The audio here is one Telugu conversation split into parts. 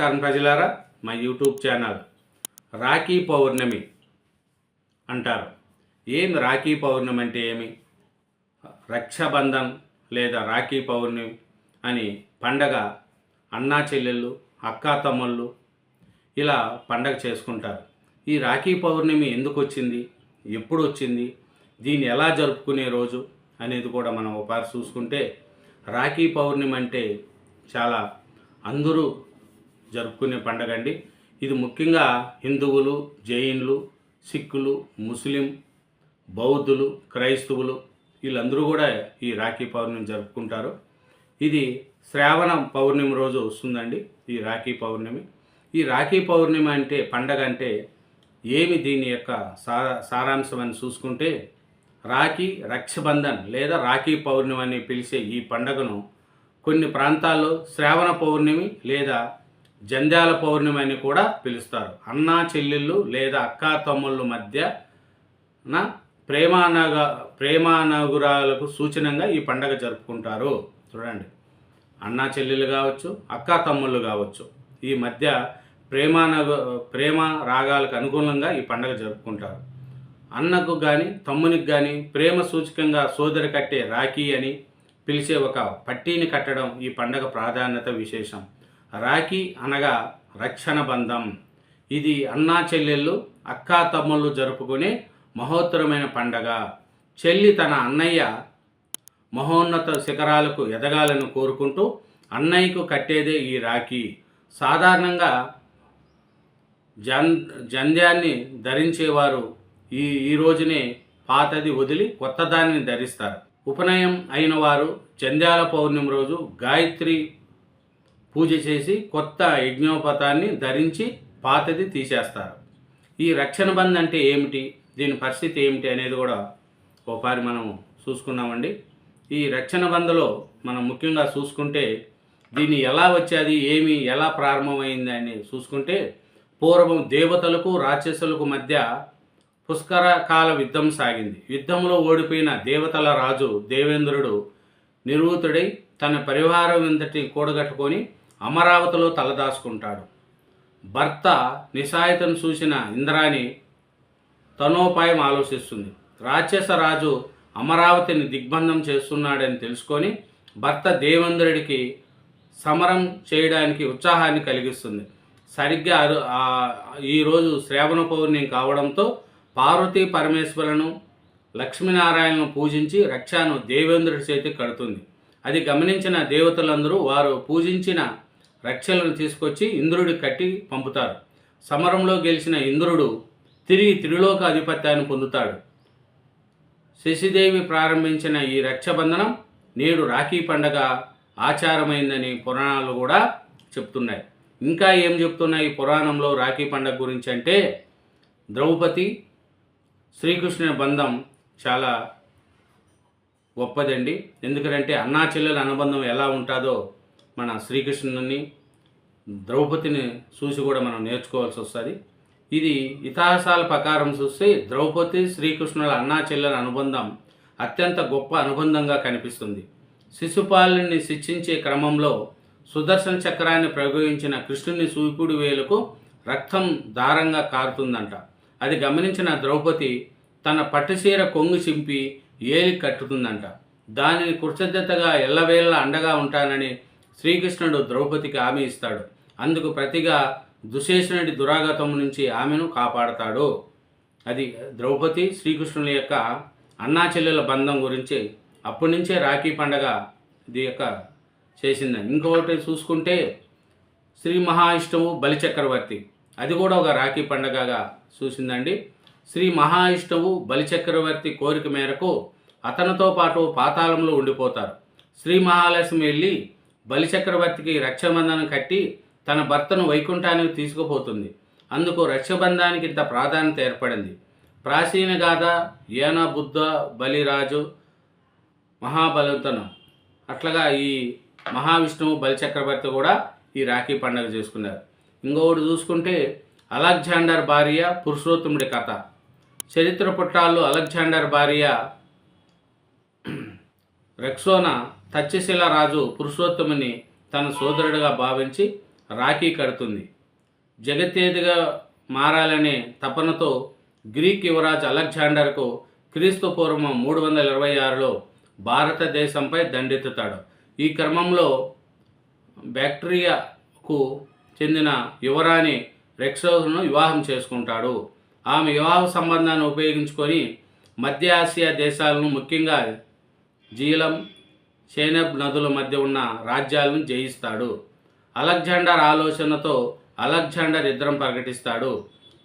నమస్కారం ప్రజలారా. మా యూట్యూబ్ ఛానల్ రాఖీ పౌర్ణమి అంటారు. ఏమి రాఖీ పౌర్ణమి అంటే ఏమి? రక్షాబంధన్ లేదా రాఖీ పౌర్ణమి అని పండగ అన్నా చెల్లెళ్ళు అక్కా తమ్ముళ్ళు ఇలా పండగ చేసుకుంటారు. ఈ రాఖీ పౌర్ణమి ఎందుకు వచ్చింది? ఎప్పుడు వచ్చింది? దీన్ని ఎలా జరుపుకునే రోజు అనేది కూడా మనం ఒకసారి చూసుకుంటే రాఖీ పౌర్ణమి అంటే చాలా అందరూ జరుపుకునే పండగ అండి. ఇది ముఖ్యంగా హిందువులు జైన్లు సిక్కులు ముస్లిం బౌద్ధులు క్రైస్తవులు వీళ్ళందరూ కూడా ఈ రాఖీ పౌర్ణమి జరుపుకుంటారు. ఇది శ్రావణ పౌర్ణమి రోజు వస్తుందండి ఈ రాఖీ పౌర్ణమి. ఈ రాఖీ పౌర్ణమి అంటే పండగ అంటే ఏమి దీని యొక్క సారా సారాంశం అని చూసుకుంటే రాఖీ రక్షబంధన్ లేదా రాఖీ పౌర్ణమి అని పిలిచే ఈ పండగను కొన్ని ప్రాంతాల్లో శ్రావణ పౌర్ణమి లేదా జంధ్యాల పౌర్ణమి అని కూడా పిలుస్తారు. అన్నా చెల్లెళ్ళు లేదా అక్కా తమ్ముళ్ళ మధ్య ప్రేమానగ ప్రేమానగురాలకు సూచనంగా ఈ పండగ జరుపుకుంటారు. చూడండి. అన్నా చెల్లెలు కావచ్చు అక్కా తమ్ముళ్ళు కావచ్చు. ఈ మధ్య ప్రేమానగ ప్రేమ రాగాలకు అనుగుణంగా ఈ పండగ జరుపుకుంటారు. అన్నకు కానీ తమ్మునికి కానీ ప్రేమ సూచకంగా సోదరి కట్టే రాఖీ అని పిలిచే ఒక పట్టీని కట్టడం ఈ పండగ ప్రాధాన్యత విశేషం. రాఖీ అనగా రక్షణ బంధం. ఇది అన్నా చెల్లెళ్ళు అక్కా తమ్ముళ్ళు జరుపుకునే మహోత్తరమైన పండగ. చెల్లి తన అన్నయ్య మహోన్నత శిఖరాలకు ఎదగాలని కోరుకుంటూ అన్నయ్యకు కట్టేదే ఈ రాఖీ. సాధారణంగా జన్ జంధ్యాన్ని ధరించేవారు ఈ ఈ రోజునే పాతది వదిలి కొత్తదాన్ని ధరిస్తారు. ఉపనయం అయిన వారు జంధ్యాల పౌర్ణమి రోజు గాయత్రి పూజ చేసి కొత్త యజ్ఞోపతాన్ని ధరించి పాతది తీసేస్తారు. ఈ రక్షణ బంద్ అంటే ఏమిటి? దీని పరిస్థితి ఏమిటి అనేది కూడా ఒకసారి మనం చూసుకున్నామండి ఈ రక్షణ బంధలో మనం ముఖ్యంగా చూసుకుంటే దీన్ని ఎలా వచ్చేది ఏమి ఎలా ప్రారంభమైంది అని చూసుకుంటే పూర్వం దేవతలకు రాక్షసులకు మధ్య పుష్కర కాల యుద్ధం సాగింది. యుద్ధంలో ఓడిపోయిన దేవతల రాజు దేవేంద్రుడు నిరుతుడై తన పరివారం ఇంతటి కూడగట్టుకొని అమరావతిలో తలదాచుకుంటాడు. భర్త నిశాయితను చూసిన ఇంద్రాణి తనోపాయం ఆలోచిస్తుంది. రాక్షస రాజు అమరావతిని దిగ్బంధం చేస్తున్నాడని తెలుసుకొని భర్త దేవేంద్రుడికి సమరం చేయడానికి ఉత్సాహాన్ని కలిగిస్తుంది. సరిగ్గా ఈరోజు శ్రావణ పౌర్ణమి కావడంతో పార్వతీ పరమేశ్వరులను లక్ష్మీనారాయణను పూజించి రక్షను దేవేంద్రుడి చేతికి కడుతుంది. అది గమనించిన దేవతలందరూ వారు పూజించిన రక్షలను తీసుకొచ్చి ఇంద్రుడి కట్టి పంపుతారు. సమరంలో గెలిచిన ఇంద్రుడు తిరిగి త్రిలోక ఆధిపత్యాన్ని పొందుతాడు. శశిదేవి ప్రారంభించిన ఈ రక్షబంధనం నేడు రాఖీ పండగ ఆచారమైందని పురాణాలు కూడా చెప్తున్నాయి. ఇంకా ఏం చెప్తున్నాయి ఈ పురాణంలో రాఖీ పండగ గురించి అంటే ద్రౌపది శ్రీకృష్ణుని బంధం చాలా గొప్పదండి. ఎందుకంటే అన్నా చెల్లెల అనుబంధం ఎలా ఉంటుందో మన శ్రీకృష్ణుని ద్రౌపదిని చూసి కూడా మనం నేర్చుకోవాల్సి వస్తుంది. ఇది ఇతిహాసాల ప్రకారం చూస్తే ద్రౌపది శ్రీకృష్ణుల అన్నా చెల్లెల అనుబంధం అత్యంత గొప్ప అనుబంధంగా కనిపిస్తుంది. శిశుపాలుని శిక్షించే క్రమంలో సుదర్శన చక్రాన్ని ప్రయోగించిన కృష్ణుని సూపుడు వేలకు రక్తం దారంగా కారుతుందంట. అది గమనించిన ద్రౌపది తన పట్టుచీర కొంగు చింపి ఏలి కట్టుతుందంట. దానిని కృతజ్ఞతగా ఎల్లవేళ్ళ అండగా ఉంటానని శ్రీకృష్ణుడు ద్రౌపదికి ఆమె ఇస్తాడు. అందుకు ప్రతిగా దుశేషణుడి దురాగతం నుంచి ఆమెను కాపాడతాడు. అది ద్రౌపది శ్రీకృష్ణుల యొక్క అన్నా చెల్లెల బంధం గురించి అప్పటి నుంచే రాఖీ పండగ ఇది యొక్క చేసిందని ఇంకొకటి చూసుకుంటే శ్రీ మహావిష్ణువు బలిచక్రవర్తి. అది కూడా ఒక రాఖీ పండగగా చూసిందండి. శ్రీ మహావిష్ణువు బలిచక్రవర్తి కోరిక మేరకు అతనితో పాటు పాతాళంలో ఉండిపోతారు. శ్రీ మహాలక్ష్మి వెళ్ళి బలిచక్రవర్తికి రక్షబంధనం కట్టి తన భర్తను వైకుంఠానికి తీసుకుపోతుంది. అందుకు రక్షబంధానికి ఇంత ప్రాధాన్యత ఏర్పడింది. ప్రాచీన గాథ ఏన బుద్ధ బలిరాజు మహాబలంతనం. అట్లాగా ఈ మహావిష్ణువు బలిచక్రవర్తి కూడా ఈ రాఖీ పండుగ చేసుకున్నారు. ఇంకొకటి చూసుకుంటే అలెగ్జాండర్ భార్య పురుషోత్తముడి కథ. చరిత్ర పుట్టాల్లో అలెగ్జాండర్ భార్య రెక్సోనా తక్షశిల రాజు పురుషోత్తముని తన సోదరుడిగా భావించి రాఖీ కడుతుంది. జగత్తేదిగా మారాలనే తపనతో గ్రీక్ యువరాజు అలెగ్జాండర్కు క్రీస్తు పూర్వం మూడు వందల ఇరవై ఆరులో భారతదేశంపై దండెత్తుతాడు. ఈ క్రమంలో బ్యాక్టీరియాకు చెందిన యువరాణి రెక్సోను వివాహం చేసుకుంటాడు. ఆమె వివాహ సంబంధాన్ని ఉపయోగించుకొని మధ్య ఆసియా దేశాలను ముఖ్యంగా జీలం షేనబ్ నదుల మధ్య ఉన్న రాజ్యాలను జయిస్తాడు. అలెగ్జాండర్ ఆలోచనతో అలెగ్జాండర్ యుద్ధం ప్రకటిస్తాడు.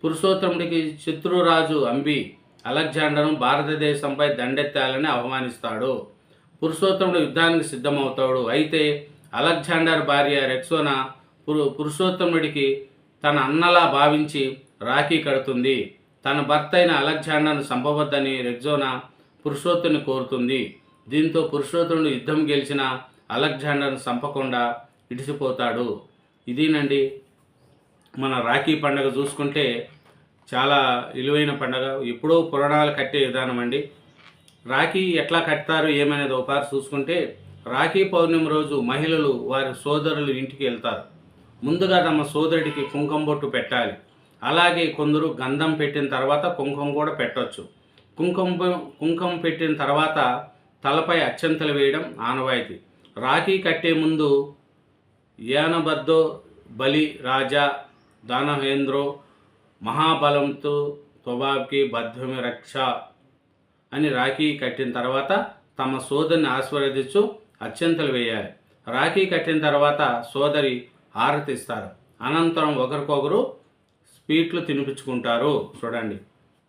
పురుషోత్తముడికి శత్రురాజు అంబి అలెగ్జాండర్ను భారతదేశంపై దండెత్తాలని అవమానిస్తాడు. పురుషోత్తముడు యుద్ధానికి సిద్ధమవుతాడు. అయితే అలెగ్జాండర్ భార్య రెక్సోనా పురు పురుషోత్తముడికి తన అన్నలా భావించి రాఖీ కడుతుంది. తన భర్త అయిన అలెగ్జాండర్ను చంపవద్దని రెక్సోనా పురుషోత్తుని కోరుతుంది. దీంతో పురుషోత్తముడు యుద్ధం గెలిచిన అలెగ్జాండర్ను చంపకుండా ఇడిసిపోతాడు. ఇదేనండి మన రాఖీ పండగ చూసుకుంటే చాలా విలువైన పండగ. ఎప్పుడో పురాణాలు కట్టే విధానం అండి. రాఖీ ఎట్లా కడతారు ఏమనేది ఒకసారి చూసుకుంటే రాఖీ పౌర్ణమి రోజు మహిళలు వారి సోదరులు ఇంటికి వెళ్తారు. ముందుగా తమ సోదరుడికి కుంకుమ బొట్టు పెట్టాలి. అలాగే కొందరు గంధం పెట్టిన తర్వాత కుంకుమ కూడా పెట్టొచ్చు. కుంకుమ కుంకుమ పెట్టిన తర్వాత తలపై అత్యంతలు వేయడం ఆనవాయితీ. రాఖీ కట్టే ముందు యానబద్దో బలి రాజా దానహేంద్రో మహాబలంతో తుబాబ్కి బద్ధమి రక్ష అని రాఖీ కట్టిన తర్వాత తమ సోదరిని ఆశీర్వదించు అత్యంతలు వేయాలి. రాఖీ కట్టిన తర్వాత సోదరి ఆరతిస్తారు అనంతరం ఒకరికొకరు స్వీట్లు తినిపించుకుంటారు. చూడండి.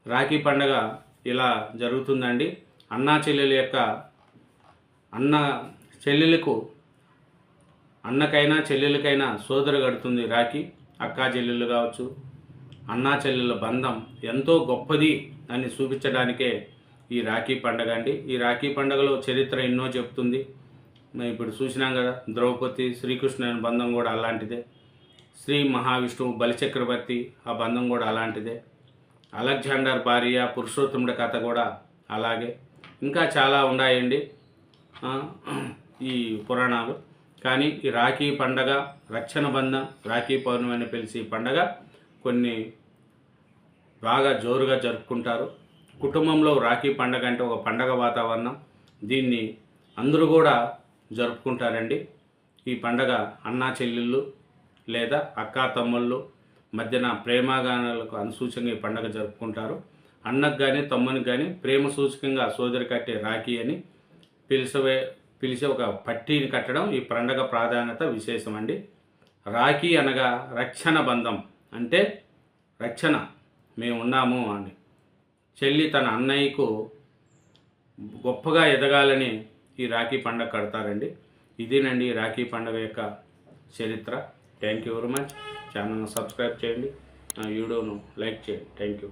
రాఖీ పండగ ఇలా జరుగుతుందండి. అన్నా చెల్లెల యొక్క అన్న చెల్లెలకు అన్నకైనా చెల్లెలకైనా సోదరు కడుతుంది రాఖీ. అక్కా చెల్లెళ్ళు కావచ్చు అన్నా చెల్లెల బంధం ఎంతో గొప్పది అని చూపించడానికే ఈ రాఖీ పండగ అండి. ఈ రాఖీ పండగలో చరిత్ర ఎన్నో చెప్తుంది. మేము ఇప్పుడు చూసినాం కదా ద్రౌపది శ్రీకృష్ణుని బంధం కూడా అలాంటిదే. శ్రీ మహావిష్ణువు బలిచక్రవర్తి ఆ బంధం కూడా అలాంటిదే. అలెగ్జాండర్ భార్య పురుషోత్తముడి కథ కూడా అలాగే. ఇంకా చాలా ఉన్నాయండి. ఈ పురాణాలు. కానీ ఈ రాఖీ పండగ రక్షణ బంధం రాఖీ పౌర్ణమి అని పిలిచి పండగ కొన్ని బాగా జోరుగా జరుపుకుంటారు. కుటుంబంలో రాఖీ పండగ అంటే ఒక పండగ వాతావరణం. దీన్ని అందరూ కూడా జరుపుకుంటారండి. ఈ పండగ అన్నా చెల్లెళ్ళు లేదా అక్కా తమ్ముళ్ళు మధ్యన ప్రేమగానాలకు అనుసూచంగా ఈ పండగ జరుపుకుంటారు. అన్నకు కానీ తమ్మునికి కానీ ప్రేమ సూచకంగా సోదరి కట్టే రాఖీ అని పిలిచవే పిలిచే ఒక పట్టీని కట్టడం ఈ పండగ ప్రాధాన్యత విశేషం అండి. రాఖీ అనగా రక్షణ బంధం అంటే రక్షణ మేము ఉన్నాము అని. చెల్లి తన అన్నయ్యకు గొప్పగా ఎదగాలని ఈ రాఖీ పండగ కడతారండి. ఇదేనండి రాఖీ పండగ యొక్క చరిత్ర. థ్యాంక్ యూ వెరీ మచ్ ఛానల్ను సబ్స్క్రైబ్ చేయండి. నా వీడియోను లైక్ చేయండి. Thank you